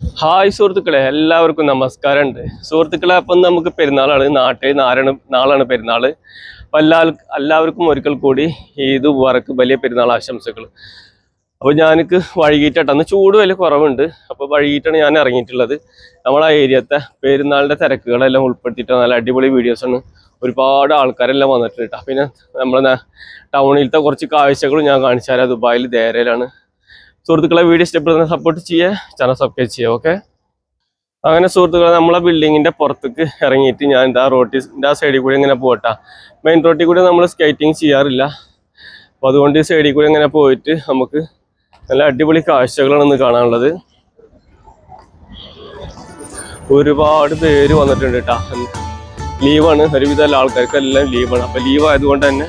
Hi സുഹൃത്തുക്കളെ എല്ലാവർക്കും നമസ്കാരമുണ്ട്. സുഹൃത്തുക്കളെ അപ്പം നമുക്ക് പെരുന്നാളാണ്. നാട്ടിൽ നാരാണ് നാളാണ് പെരുന്നാൾ അപ്പം എല്ലാ എല്ലാവർക്കും ഒരിക്കൽ കൂടി ഈദ് വറക്ക് വലിയ പെരുന്നാൾ ആശംസകൾ. അപ്പോൾ ഞാനക്ക് വൈകിട്ടാണ് അന്ന് ചൂട് വലിയ കുറവുണ്ട്. അപ്പോൾ വൈകിട്ടാണ് ഞാൻ ഇറങ്ങിയിട്ടുള്ളത്. നമ്മളെ ഏരിയത്തെ പെരുന്നാളിന്റെ തിരക്കുകളെല്ലാം ഉൾപ്പെടുത്തിയിട്ട് നല്ല അടിപൊളി വീഡിയോസാണ് ഒരുപാട് ആൾക്കാരെല്ലാം വന്നിട്ടുണ്ട് കേട്ടോ പിന്നെ നമ്മളെ ടൗണിലത്തെ കുറച്ച് കാഴ്ചകളും ഞാൻ കാണിച്ചു തരാം. ദുബായിൽ ദേരയിലാണ് സുഹൃത്തുക്കളെ വീഡിയോ ഇഷ്ടപ്പെടുന്ന സപ്പോർട്ട് ചെയ്യുക ചാനൽ സബ്സ്ക്രൈബ് ചെയ്യുക ഓക്കെ അങ്ങനെ സുഹൃത്തുക്കളെ നമ്മളെ ബിൽഡിങ്ങിന്റെ പുറത്തേക്ക് ഇറങ്ങിയിട്ട് ഞാൻ ഇതാ റോട്ടിന്റെ ആ സൈഡിൽ കൂടി ഇങ്ങനെ പോട്ടാ മെയിൻ റോട്ടിൽ കൂടി നമ്മൾ സ്കേറ്റിംഗ് ചെയ്യാറില്ല. അപ്പോൾ അതുകൊണ്ട് ഈ സൈഡിൽ കൂടി ഇങ്ങനെ പോയിട്ട് നമുക്ക് നല്ല അടിപൊളി കാഴ്ചകളാണ് ഇന്ന് കാണാനുള്ളത്. ഒരുപാട് പേര് വന്നിട്ടുണ്ട് കേട്ടാ ലീവാണ്. ഒരുവിധ എല്ലാ ആൾക്കാർക്കെല്ലാം ലീവാണ്. അപ്പോൾ ലീവ് ആയതുകൊണ്ട് തന്നെ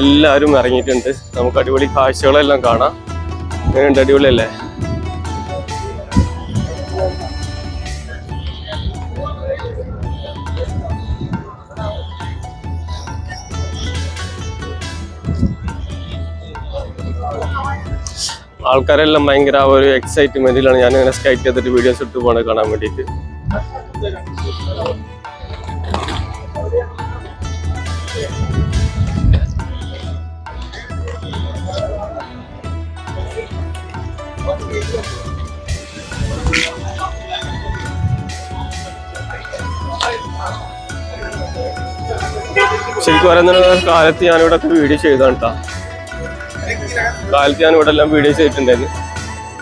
എല്ലാവരും ഇറങ്ങിയിട്ടുണ്ട്. നമുക്ക് അടിപൊളി കാഴ്ചകളെല്ലാം കാണാം. എങ്ങനെയുണ്ട് അടിപൊളിയല്ലേ? ആൾക്കാരെല്ലാം ഭയങ്കര ഒരു എക്സൈറ്റ്മെന്റിലാണ് ഞാൻ ഇങ്ങനെ സ്കൈറ്റ് ചെയ്തിട്ട് വീഡിയോസ് ഇട്ട് പോകണത് കാണാൻ വേണ്ടിയിട്ട്. ശരിക്കും പറയുന്ന കാലത്ത് ഞാനിവിടെ ഒക്കെ വീഡിയോ ചെയ്താണ് കേട്ടോ കാലത്ത് ഞാൻ ഇവിടെ എല്ലാം വീഡിയോ ചെയ്തിട്ടുണ്ടായിരുന്നു.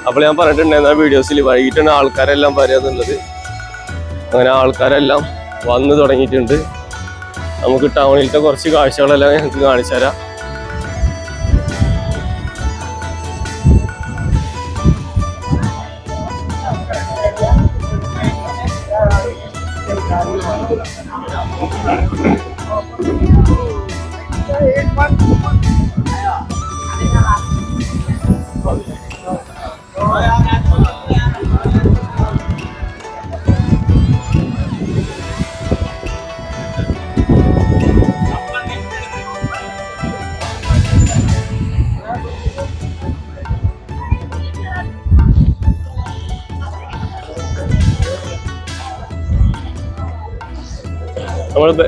അപ്പോൾ ഞാൻ പറഞ്ഞിട്ടുണ്ടായിരുന്നു ആ വീഡിയോസിൽ വൈകിട്ടാണ് ആൾക്കാരെല്ലാം വരാന്നുള്ളത് അങ്ങനെ ആൾക്കാരെല്ലാം വന്നു തുടങ്ങിയിട്ടുണ്ട്. നമുക്ക് ടൗണിലത്തെ കുറച്ച് കാഴ്ചകളെല്ലാം ഞങ്ങൾക്ക് കാണിച്ചു തരാം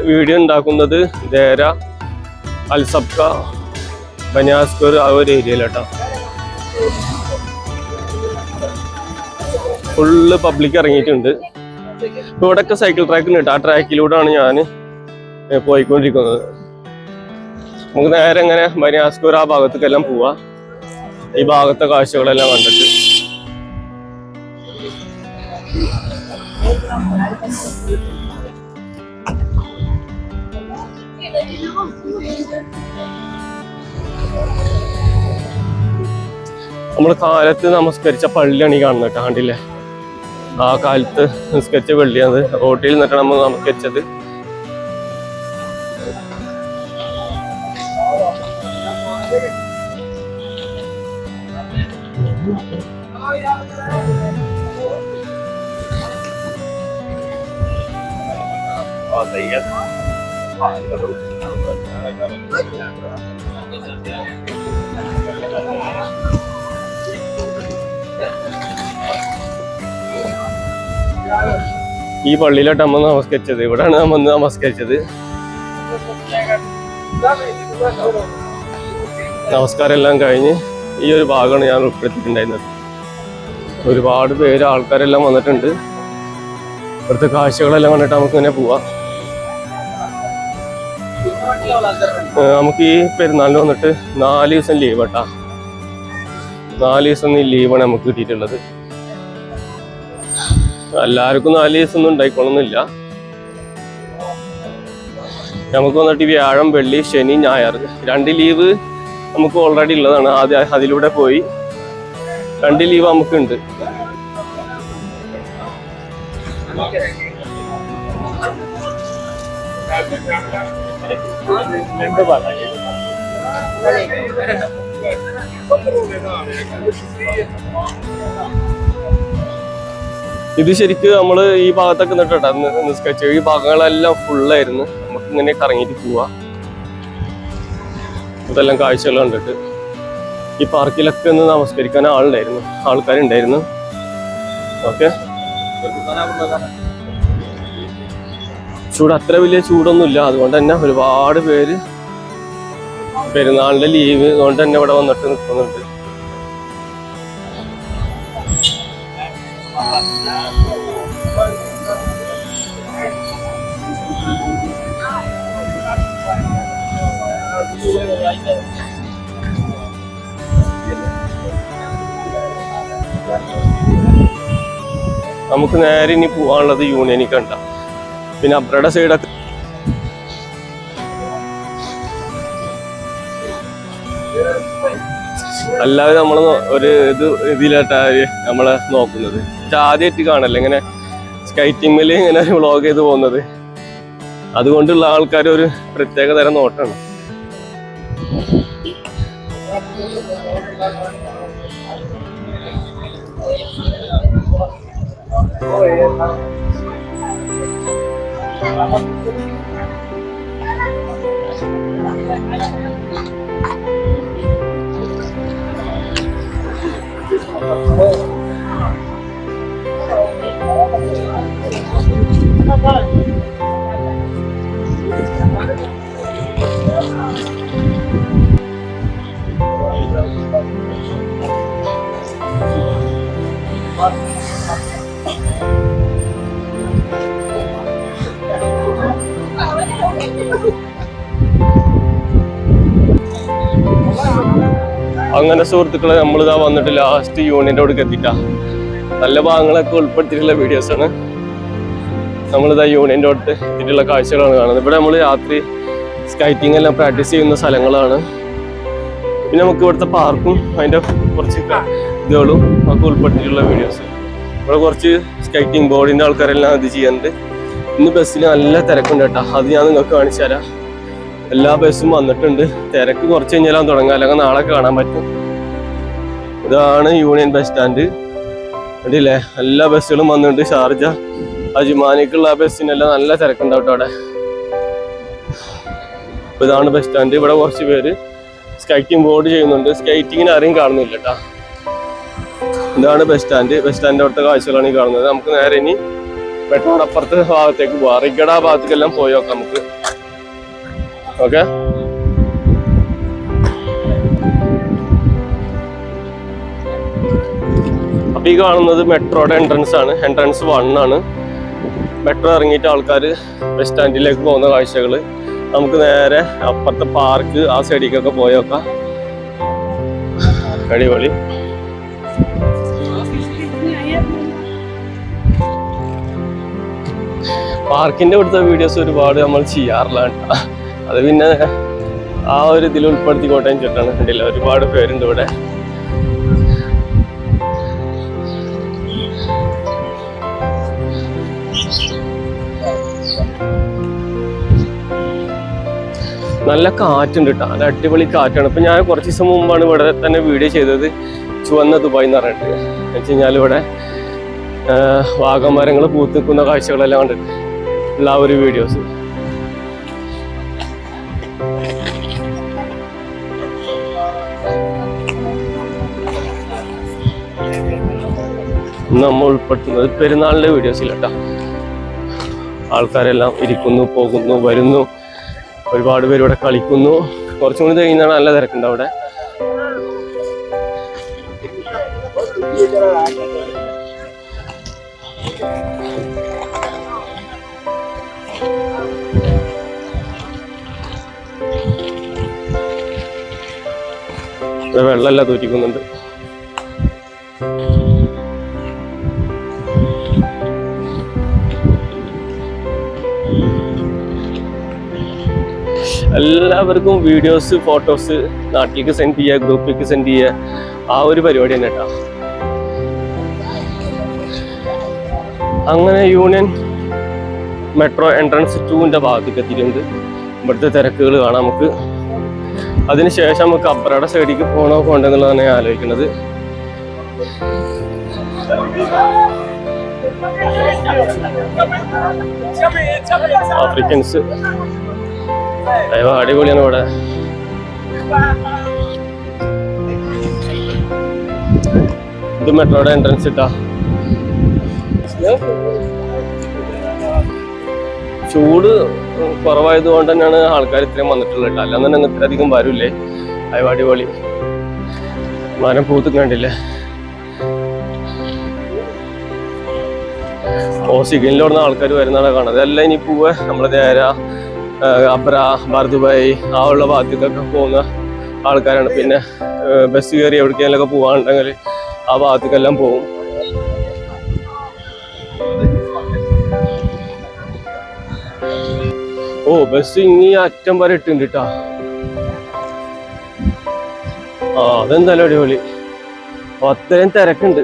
വീഡിയോ ഉണ്ടാക്കുന്നത് ദേര അൽസബ്ക ബനാസ്കർ ആ ഒരു ഏരിയയിലാട്ടോ ഫുള്ള് പബ്ലിക് ഇറങ്ങിയിട്ടുണ്ട്. ഇവിടെയൊക്കെ സൈക്കിൾ ട്രാക്ക് ഉണ്ട് ആ ട്രാക്കിലൂടെയാണ് ഞാൻ പോയിക്കൊണ്ടിരിക്കുന്നത്. നമുക്ക് നേരെ ഇങ്ങനെ ബനാസ്കർ ആ ഭാഗത്തേക്കെല്ലാം പോവാ. ഈ ഭാഗത്തെ കാഴ്ചകളെല്ലാം കണ്ടിട്ട്. നമ്മൾ കാലത്ത് നമസ്കരിച്ച പള്ളിയാണ് ഈ കാണുന്നത് കേട്ടോ ആ കാലത്ത് നിസ്കരിച്ച പള്ളിയാണ് റോട്ടിൽ നിന്നിട്ടാണ് നമ്മൾ നമസ്കരിച്ചത്. ഈ പള്ളിയിലോട്ട് നമ്മൾ നമസ്കരിച്ചത്. ഇവിടെയാണ് നമ്മൾ നമസ്കരിച്ചത്. നമസ്കാരം എല്ലാം കഴിഞ്ഞ് ഈ ഒരു ഭാഗമാണ് ഞാൻ ഉൾപ്പെടുത്തിയിട്ടുണ്ടായിരുന്നത്. ഒരുപാട് പേര് ആൾക്കാരെല്ലാം വന്നിട്ടുണ്ട്. ഇവിടുത്തെ കാഴ്ചകളെല്ലാം കണ്ടിട്ട് നമുക്ക് ഇങ്ങനെ പോവാം. നമുക്ക് ഈ പെരുന്നാളിന് വന്നിട്ട് നാല് ദിവസം ലീവ് കേട്ടാ നാല് ദിവസം ലീവാണ് നമുക്ക് കിട്ടിയിട്ടുള്ളത്. എല്ലാവർക്കും നാല് ദിവസം ഒന്നും ഉണ്ടായിക്കൊള്ളുന്നില്ല നമുക്ക് വന്നിട്ട് വ്യാഴം വെള്ളി ശനി ഞായർ രണ്ട് ലീവ് നമുക്ക് ഓൾറെഡി ഉള്ളതാണ്. ആദ്യം അതിലൂടെ പോയി രണ്ട് ലീവ് നമുക്കുണ്ട്. ഇത് ശരിക്ക് നമ്മൾ ഈ ഭാഗത്തൊക്കെ നിന്നിട്ടാ. നിസ്കരിച്ച ഈ ഭാഗങ്ങളെല്ലാം ഫുള്ളായിരുന്നു നമുക്ക് ഇങ്ങനെ കറങ്ങിയിട്ട് പോവാ. ഇതെല്ലാം കാഴ്ചകൾ കണ്ടിട്ട്. ഈ പാർക്കിലൊക്കെ ഒന്ന് നമസ്കരിക്കാൻ ആളുണ്ടായിരുന്നു. ആൾക്കാരുണ്ടായിരുന്നു. ഓക്കെ. ചൂട് അത്ര വലിയ ചൂടൊന്നുമില്ല. അതുകൊണ്ട് തന്നെ ഒരുപാട് പേര് പെരുന്നാളിന്റെ ലീവ് അതുകൊണ്ട് തന്നെ ഇവിടെ വന്നിട്ട് നിൽക്കുന്നുണ്ട് നമുക്ക് നേരെ ഇനി പോകാനുള്ളത് യൂണിയനിൽ കണ്ട. പിന്നെ അബ്രയുടെ സൈഡൊക്കെ അല്ലാതെ നമ്മൾ ഒരു ഇത് ഇതിലായിട്ടാണ് നമ്മളെ നോക്കുന്നത്. ആദ്യമായിട്ട് കാണല്ലേ? ഇങ്ങനെ സ്കൈറ്റിംഗിൽ ഇങ്ങനെ വ്ളോഗ് ചെയ്ത് പോകുന്നത്. അതുകൊണ്ടുള്ള ആൾക്കാർ ഒരു പ്രത്യേക തരം നോട്ടാണ്. അങ്ങനെ സുഹൃത്തുക്കളെ നമ്മളിതാ വന്നിട്ട് ലാസ്റ്റ് യൂണിയന്റെ അവിടെ എത്തിട്ടാ നല്ല ഭാഗങ്ങളൊക്കെ ഉൾപ്പെടുത്തിയിട്ടുള്ള വീഡിയോസാണ് നമ്മളിതാ യൂണിയന്റെ അടുത്ത് എത്തിയിട്ടുള്ള കാഴ്ചകളാണ് കാണുന്നത്. ഇവിടെ നമ്മൾ രാത്രി സ്കൈറ്റിംഗ് എല്ലാം പ്രാക്ടീസ് ചെയ്യുന്ന സ്ഥലങ്ങളാണ്. പിന്നെ നമുക്ക് ഇവിടുത്തെ പാർക്കും അതിന്റെ കുറച്ച് ഇതുകളും ഒക്കെ ഉൾപ്പെടുത്തിയിട്ടുള്ള വീഡിയോസ് ഇവിടെ കുറച്ച് സ്കൈറ്റിംഗ് ബോർഡിന്റെ ആൾക്കാരെല്ലാം ഇത് ചെയ്യാറുണ്ട് ഇന്ന് ബസ്സിൽ നല്ല തിരക്കുണ്ട് കേട്ടോ. അത് ഞാൻ നിങ്ങൾക്ക് കാണിച്ചു തരാം എല്ലാ ബസ്സും വന്നിട്ടുണ്ട്. തിരക്ക് കുറച്ച് കഴിഞ്ഞാലും തുടങ്ങാം. അല്ലെങ്കിൽ നാളെ കാണാൻ പറ്റും. ഇതാണ് യൂണിയൻ ബസ് സ്റ്റാൻഡ് കണ്ടില്ലേ? എല്ലാ ബസ്സുകളും വന്നിട്ടുണ്ട്. ഷാർജ അജിമാനിക്കുള്ള ബസ്സിനെല്ലാം നല്ല തിരക്കുണ്ടാവും ട്ടോ അവിടെ. അപ്പൊ ഇതാണ് ബസ് സ്റ്റാൻഡ് ഇവിടെ കുറച്ച് പേര് സ്കൈറ്റിംഗ് ബോർഡ് ചെയ്യുന്നുണ്ട്. സ്കൈറ്റിങ്ങിന് ആരെയും കാണുന്നില്ല കേട്ടാ. ഇതാണ് ബസ് സ്റ്റാൻഡ് ബസ് സ്റ്റാൻഡിന്റെ അവിടുത്തെ കാഴ്ചകളാണ് ഈ കാണുന്നത്. നമുക്ക് നേരെ ഇനി മെട്രോയുടെ അപ്പുറത്തെ ഭാഗത്തേക്ക് പോവാം. റിഗഡ ഭാഗത്തേക്കെല്ലാം പോയി നോക്കാം നമുക്ക്. ഓക്കെ അപ്പൊ ഈ കാണുന്നത് മെട്രോയുടെ എൻട്രൻസ് ആണ്. എൻട്രൻസ് വൺ ആണ്. മെട്രോ ഇറങ്ങിയിട്ട് ആൾക്കാർ ബസ് സ്റ്റാൻഡിലേക്ക് പോകുന്ന കാഴ്ചകൾ നമുക്ക് നേരെ അപ്പുറത്തെ പാർക്ക് ആ സൈഡിലേക്കൊക്കെ പോയി നോക്കാം. അടിപൊളി. പാർക്കിന്റെ അടുത്ത വീഡിയോസ് ഒരുപാട് നമ്മൾ ചെയ്യാറില്ല അത് പിന്നെ ആ ഒരു ഇതിൽ ഉൾപ്പെടുത്തിക്കോട്ടെ ചേട്ടാണ് കണ്ടില്ല? ഒരുപാട് പേരുണ്ട് ഇവിടെ. നല്ല കാറ്റുണ്ട് കേട്ടോ നല്ല അടിപൊളി കാറ്റാണ്. ഇപ്പം ഞാൻ കുറച്ച് ദിവസം മുമ്പാണ് ഇവിടെ തന്നെ വീഡിയോ ചെയ്തത്. ചുവന്ന ദുബായ് എന്ന് പറഞ്ഞിട്ട്. എന്ന് വെച്ച് കഴിഞ്ഞാൽ ഇവിടെ വാഗമരങ്ങൾ പൂത്ത് നിൽക്കുന്ന കാഴ്ചകളെല്ലാം കണ്ടിട്ട് ഉള്ള ആ ഒരു വീഡിയോസ് നമ്മൾ ഉൾപ്പെടുത്തുന്നത് പെരുന്നാളിന്റെ വീഡിയോസിലട്ടാ ആൾക്കാരെല്ലാം ഇരിക്കുന്നു പോകുന്നു വരുന്നു. ഒരുപാട് പേര് ഇവിടെ കളിക്കുന്നു. കുറച്ചും കൂടി കഴിഞ്ഞാൽ നല്ല തിരക്കുണ്ട് അവിടെ. വെള്ളമെല്ലാം തൂറ്റിക്കുന്നുണ്ട്. എല്ലാവർക്കും വീഡിയോസ് ഫോട്ടോസ് നാട്ടിലേക്ക് സെൻഡ് ചെയ്യുക ഗ്രൂപ്പിലേക്ക് സെൻഡ് ചെയ്യുക. ആ ഒരു പരിപാടി തന്നെ കേട്ടോ. അങ്ങനെ യൂണിയൻ മെട്രോ എൻട്രൻസ് ടൂവിന്റെ ഭാഗത്തേക്ക് എത്തിയിട്ടുണ്ട്. ഇവിടുത്തെ തിരക്കുകൾ കാണാം നമുക്ക്. അതിനുശേഷം നമുക്ക് അബ്രയുടെ സൈഡിലേക്ക് പോകണോ പോകണ്ടെന്നുള്ളതാണ് ഞാൻ ആലോചിക്കുന്നത്. ആഫ്രിക്കൻസ് അടിപൊളിയാണ് ഇവിടെ. ഇത് മെട്രോയുടെ എൻട്രൻസ് ഇട്ടാ. ചൂട് കുറവായത് കൊണ്ട് തന്നെയാണ് ആൾക്കാർ ഇത്രയും വന്നിട്ടുള്ളത് കേട്ടോ. അല്ലാന്ന് തന്നെ ഇത്രയധികം വരൂല്ലേ? അയ്യോ അടിപൊളി. മരം പൂത്ത് കണ്ടില്ലേ ഓ സിഗിനിലോടുന്ന ആൾക്കാർ വരുന്നതാണ് കാണുന്നത്. അതെല്ലാം ഇനി പോവുക നമ്മളെ നേരെ അബ്ര ദുബായി ആ ഉള്ള ഭാഗത്തേക്കൊക്കെ പോകുന്ന ആൾക്കാരാണ്. പിന്നെ ബസ് കയറി എവിടേക്കെങ്കിലൊക്കെ പോകാനുണ്ടെങ്കിൽ ആ ഭാഗത്തേക്കെല്ലാം പോകും. ഓ ബസ് ഇനി അറ്റം വരെ ഇട്ടുണ്ട് ആ അതെന്തായാലും അടിപൊളി. അത്രയും തിരക്കുണ്ട്.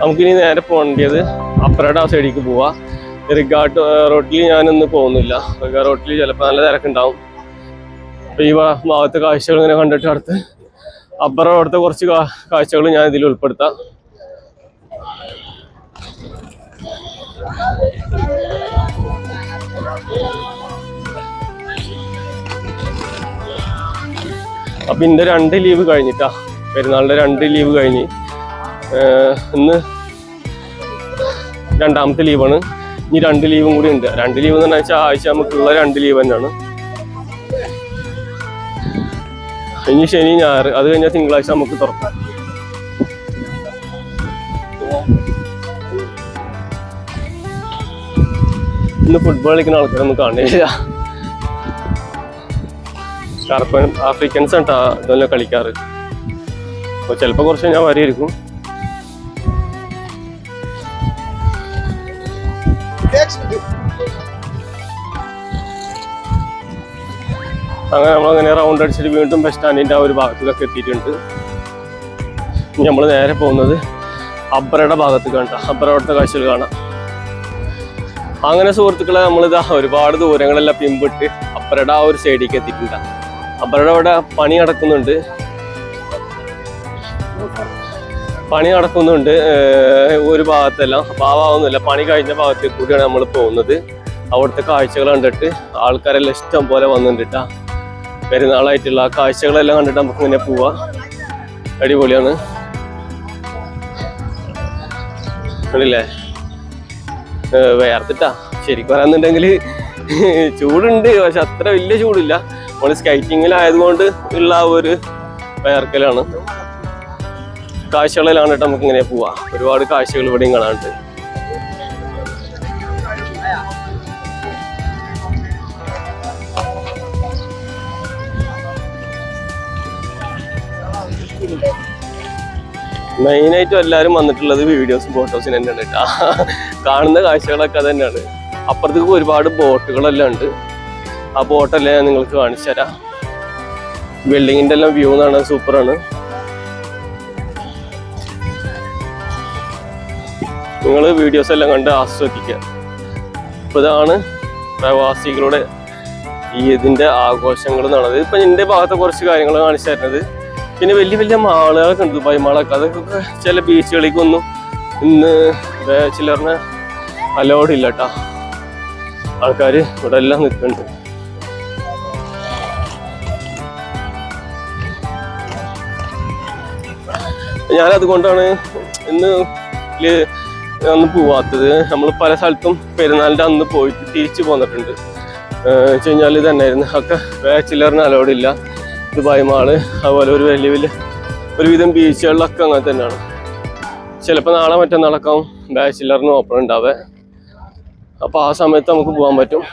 നമുക്കിനി നേരെ പോകേണ്ടത് അപ്പറയുടെ ആ സൈഡിലേക്ക് പോവാ. റിഗാട്ട് റോട്ടിൽ ഞാനിന്ന് പോകുന്നില്ല. റിഗാ റോട്ടിൽ ചിലപ്പോൾ നല്ല തിരക്കുണ്ടാവും. അപ്പൊ ഈ ഭാഗത്തെ കാഴ്ചകൾ ഇങ്ങനെ കണ്ടിട്ട് അടുത്ത് അപ്പുറം അവിടുത്തെ കുറച്ച് കാഴ്ചകൾ ഞാൻ ഇതിൽ ഉൾപ്പെടുത്താം. അപ്പൊ ഇന്റെ രണ്ട് ലീവ് കഴിഞ്ഞിട്ടാ. പെരുന്നാളിന്റെ രണ്ട് ലീവ് കഴിഞ്ഞ്. ഇന്ന് രണ്ടാമത്തെ ലീവാണ് ഇനി രണ്ട് ലീവും കൂടി ഉണ്ട്. രണ്ട് ലീവ് എന്ന് വെച്ചാൽ ആഴ്ച നമുക്കുള്ള രണ്ട് ലീവ് തന്നെയാണ്. ഇനി ശനി ഞായർ. അത് കഴിഞ്ഞാൽ തിങ്കളാഴ്ച നമുക്ക് തുറക്കാം. ഇന്ന് ഫുട്ബോൾ കളിക്കുന്ന ആൾക്കാരൊന്നും കാണില്ല. കറുപ്പൻ ആഫ്രിക്കൻസ് ഇതെല്ലാം കളിക്കാറ്. അപ്പൊ ചിലപ്പോ കുറച്ച് ഞാൻ വരെയിരിക്കും. അങ്ങനെ നമ്മളങ്ങനെ റൗണ്ട് അടിച്ചിട്ട് വീണ്ടും ബസ് സ്റ്റാൻഡിന്റെ ആ ഒരു ഭാഗത്തേക്കൊക്കെ എത്തിയിട്ടുണ്ട്. നമ്മൾ നേരെ പോകുന്നത് അബ്രയുടെ ഭാഗത്ത് കണ്ട അബ്ര കാഴ്ചകൾ കാണാം. അങ്ങനെ സുഹൃത്തുക്കളെ നമ്മളിതാ ഒരുപാട് ദൂരങ്ങളെല്ലാം പിമ്പിട്ട് അബ്രയുടെ ആ ഒരു സൈഡിലേക്ക് എത്തിയിട്ടുണ്ട്. അബ്രയുടെ അവിടെ പണി നടക്കുന്നുണ്ട്. പണി നടക്കുന്നുണ്ട് ഒരു ഭാഗത്തെല്ലാം അപ്പം ആ ഭാഗമൊന്നുമില്ല പണി കഴിഞ്ഞ ഭാഗത്തേക്ക് കൂടിയാണ് നമ്മൾ പോകുന്നത്. അവിടുത്തെ കാഴ്ചകൾ കണ്ടിട്ട് ആൾക്കാരെല്ലാം ഇഷ്ടം പോലെ വന്നിട്ടാ ട്ടാ. പെരുന്നാളായിട്ടുള്ള കാഴ്ചകളെല്ലാം കണ്ടിട്ട് നമുക്ക് ഇങ്ങനെ പോവാ. അടിപൊളിയാണ്. കണ്ടില്ലേ? വേർത്തിട്ടാ. ശരിക്കും പറയാന്നുണ്ടെങ്കിൽ ചൂടുണ്ട് പക്ഷെ അത്ര വലിയ ചൂടില്ല. നമ്മൾ സ്കൈറ്റിങ്ങിലായതുകൊണ്ട് ഉള്ള ഒരു വേർക്കലാണ്. കാഴ്ചകളെല്ലാം കേട്ടോ നമുക്ക് ഇങ്ങനെ പോവാ. ഒരുപാട് കാഴ്ചകൾ ഇവിടെയും കാണാനുണ്ട്. മെയിനായിട്ടും എല്ലാവരും വന്നിട്ടുള്ളത് വീഡിയോസും ഫോട്ടോസും തന്നെയാണ് കേട്ടോ. കാണുന്ന കാഴ്ചകളൊക്കെ തന്നെയാണ്. അപ്പുറത്തേക്ക് ഒരുപാട് ബോട്ടുകളെല്ലാം ഉണ്ട്. ആ ബോട്ടെല്ലാം ഞാൻ നിങ്ങൾക്ക് കാണിച്ചു തരാം ബിൽഡിങ്ങിന്റെ എല്ലാം വ്യൂ എന്നാണ് സൂപ്പറാണ് നിങ്ങൾ വീഡിയോസ് എല്ലാം കണ്ട് ആസ്വദിക്കുക. അപ്പൊ ഇതാണ് പ്രവാസികളുടെ ഈ ഇതിന്റെ ആഘോഷങ്ങൾ നടന്നത് ഇപ്പൊ എന്റെ ഭാഗത്തെ കുറച്ച് കാര്യങ്ങൾ കാണിച്ചു തരുന്നത്. പിന്നെ വലിയ വലിയ മാളുകളൊക്കെ ഉണ്ട്. ദുബായ് മാളൊക്കെ. അതൊക്കെ ചില ബീച്ചുകളിലേക്കൊന്നും ഇന്ന് ചിലറിന് അലോഡ് ഇല്ല കേട്ടോ ആൾക്കാർ ഇവിടെ എല്ലാം നിൽക്കുന്നുണ്ട്. ഞാനതുകൊണ്ടാണ് ഇന്ന് അന്ന് പോവാത്തത്. നമ്മൾ പല സ്ഥലത്തും പെരുന്നാളിന്റെ അന്ന് പോയിട്ട് തിരിച്ചു പോന്നിട്ടുണ്ട്. വെച്ച് കഴിഞ്ഞാൽ ഇതന്നെയായിരുന്നു ഒക്കെ ബാച്ചിലറിന് അലോഡ് ഇല്ല ദുബായ് മാൾ അതുപോലെ ഒരു വലിയ വലിയ ഒരുവിധം ബീച്ചുകളിലൊക്കെ അങ്ങനെ തന്നെയാണ്. ചിലപ്പോൾ നാളെ മറ്റന്നാളൊക്കെ ബാച്ചിലറിന് ഓപ്പൺ ഉണ്ടാവേ. അപ്പോൾ ആ സമയത്ത് നമുക്ക് പോകാൻ പറ്റും.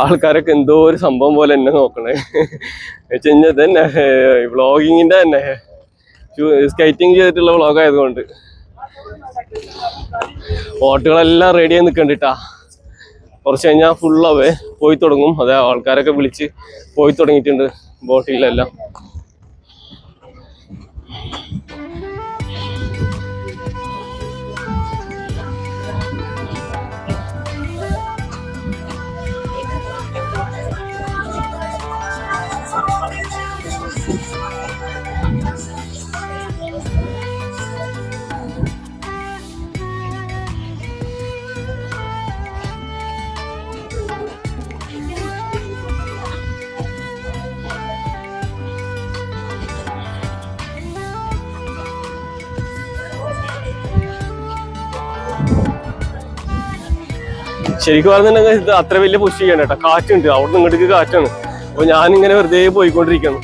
ആൾക്കാരൊക്കെ എന്തോ ഒരു സംഭവം പോലെ എന്നെ നോക്കണേ. വെച്ച് കഴിഞ്ഞാൽ തന്നെ വ്ളോഗിങ്ങിന്റെ തന്നെ. സ്കൈറ്റിംഗ് ചെയ്തിട്ടുള്ള വ്ളോഗ് ആയതുകൊണ്ട്. ബോട്ടുകളെല്ലാം റെഡി ആയി നിൽക്കണ്ടിട്ടാ കുറച്ച് കഴിഞ്ഞാൽ ഫുള്ളാവേ പോയി തുടങ്ങും. അതെ ആൾക്കാരൊക്കെ വിളിച്ച് പോയി തുടങ്ങിയിട്ടുണ്ട് ബോട്ടിലെല്ലാം ശരിക്കും പറഞ്ഞിട്ടുണ്ടെങ്കിൽ ഇത് അത്ര വലിയ പുഷ് ചെയ്യണം കേട്ടോ. കാറ്റുണ്ട്. അവിടെ നിന്ന് ഇങ്ങോട്ടേക്ക് കാറ്റാണ്. അപ്പൊ ഞാനിങ്ങനെ വെറുതെ പോയിക്കൊണ്ടിരിക്കുന്നു.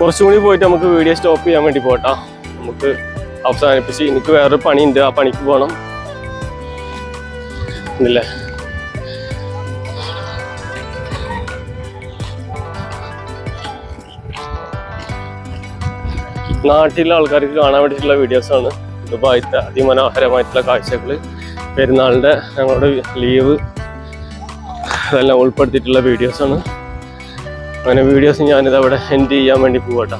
കുറച്ചും കൂടി പോയിട്ട് നമുക്ക് വീഡിയോ സ്റ്റോപ്പ് ചെയ്യാൻ വേണ്ടി പോട്ടാ. നമുക്ക് അവസാനിപ്പിച്ച് എനിക്ക് വേറൊരു പണിയുണ്ട്. ആ പണിക്ക് പോകണം ഇല്ലേ? നാട്ടിലെ ആൾക്കാർക്ക് കാണാൻ വേണ്ടിയിട്ടുള്ള വീഡിയോസാണ് ദുബായത്തെ അതിമനോഹരമായിട്ടുള്ള കാഴ്ചകൾ പെരുന്നാളിന്റെ ഞങ്ങളുടെ ലീവ് അതെല്ലാം ഉൾപ്പെടുത്തിയിട്ടുള്ള വീഡിയോസാണ് അങ്ങനെ വീഡിയോസ് ഞാനിതവിടെ എൻഡ് ചെയ്യാൻ വേണ്ടി പോകട്ടോ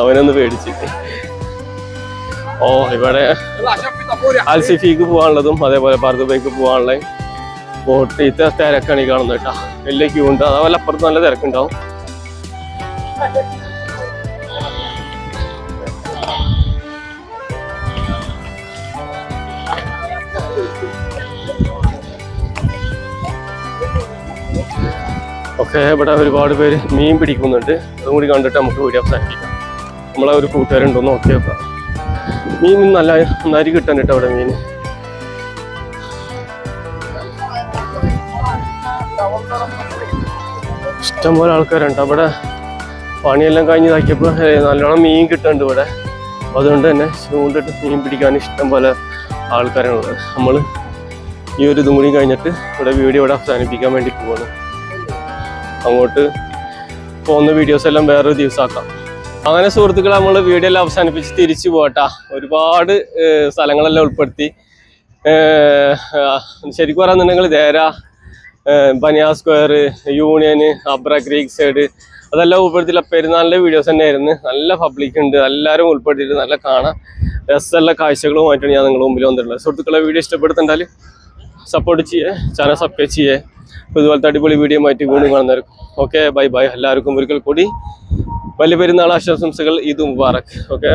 അവനൊന്ന് പേടിച്ച്. ഓ ഇവിടെ അൽസിഫിക്ക് പോകാനുള്ളതും അതേപോലെ ബർദുബൈക്ക് പോകാനുള്ള ബോട്ട് ഇത്ര തിരക്കാണ് ഈ കാണുന്നത് കേട്ടോ. വലിയ ക്യൂ ഉണ്ട്. അതേപോലെ അപ്പുറത്ത് നല്ല തിരക്കുണ്ടാവും. ഒക്കെ ഇവിടെ ഒരുപാട് പേര് മീൻ പിടിക്കുന്നുണ്ട്. അതും കൂടി കണ്ടിട്ട് നമുക്ക് വീഡിയോ അവസാനിപ്പിക്കാം. നമ്മളെ ഒരു കൂട്ടുകാരുണ്ടോ നോക്കി നോക്കാം മീൻ നല്ല നരി കിട്ടാൻ കേട്ടോ അവിടെ മീൻ ഇഷ്ടംപോലെ ആൾക്കാരുണ്ട്. അവിടെ പണിയെല്ലാം കഴിഞ്ഞ് നോക്കിയപ്പോൾ നല്ലോണം മീൻ കിട്ടുന്നുണ്ട് ഇവിടെ. അതുകൊണ്ട് തന്നെ ചൂണ്ടിട്ട് മീൻ പിടിക്കാൻ ഇഷ്ടം പോലെ ആൾക്കാരാണുള്ളത് നമ്മൾ ഈ ഒരു ഇതും കൂടി കഴിഞ്ഞിട്ട് ഇവിടെ വീഡിയോ ഇവിടെ അവസാനിപ്പിക്കാൻ വേണ്ടി പോവാണ്. അങ്ങോട്ട് പോകുന്ന വീഡിയോസ് എല്ലാം വേറൊരു ദിവസമാക്കാം അങ്ങനെ സുഹൃത്തുക്കൾ നമ്മൾ വീഡിയോ എല്ലാം അവസാനിപ്പിച്ച് തിരിച്ചു പോകട്ടാ ഒരുപാട് സ്ഥലങ്ങളെല്ലാം ഉൾപ്പെടുത്തി. ശരിക്കും പറയാന്നുണ്ടെങ്കിൽ Deira Baniyas square Union Abra creek side അതെല്ലാം ഉൾപ്പെടുത്തിയില്ല പെരുന്നാളിന്റെ വീഡിയോസ് തന്നെയായിരുന്നു. നല്ല പബ്ലിക് ഉണ്ട്. എല്ലാവരും ഉൾപ്പെടുത്തിയിട്ട് നല്ല കാണാം. രസമുള്ള കാഴ്ചകളുമായിട്ടാണ് ഞാൻ നിങ്ങളുടെ മുമ്പിൽ വന്നിട്ടുള്ളത്. സുഹൃത്തുക്കളെ വീഡിയോ ഇഷ്ടപ്പെടുത്തുണ്ടാൽ സപ്പോർട്ട് ചെയ്യേ ചാനൽ സബ്സ്ക്രൈബ് ചെയ്യേ. ഇതുപോലത്തെ അടിപൊളി വീഡിയോ ആയിട്ട് വീണ്ടും കാണുന്നവർക്ക് ഓക്കെ ബൈ ബൈ എല്ലാവർക്കും ഒരിക്കൽ കൂടി വലിയ പെരുന്നാൾ ആശംസകൾ. ഇതും മുബാറക്. ഓക്കെ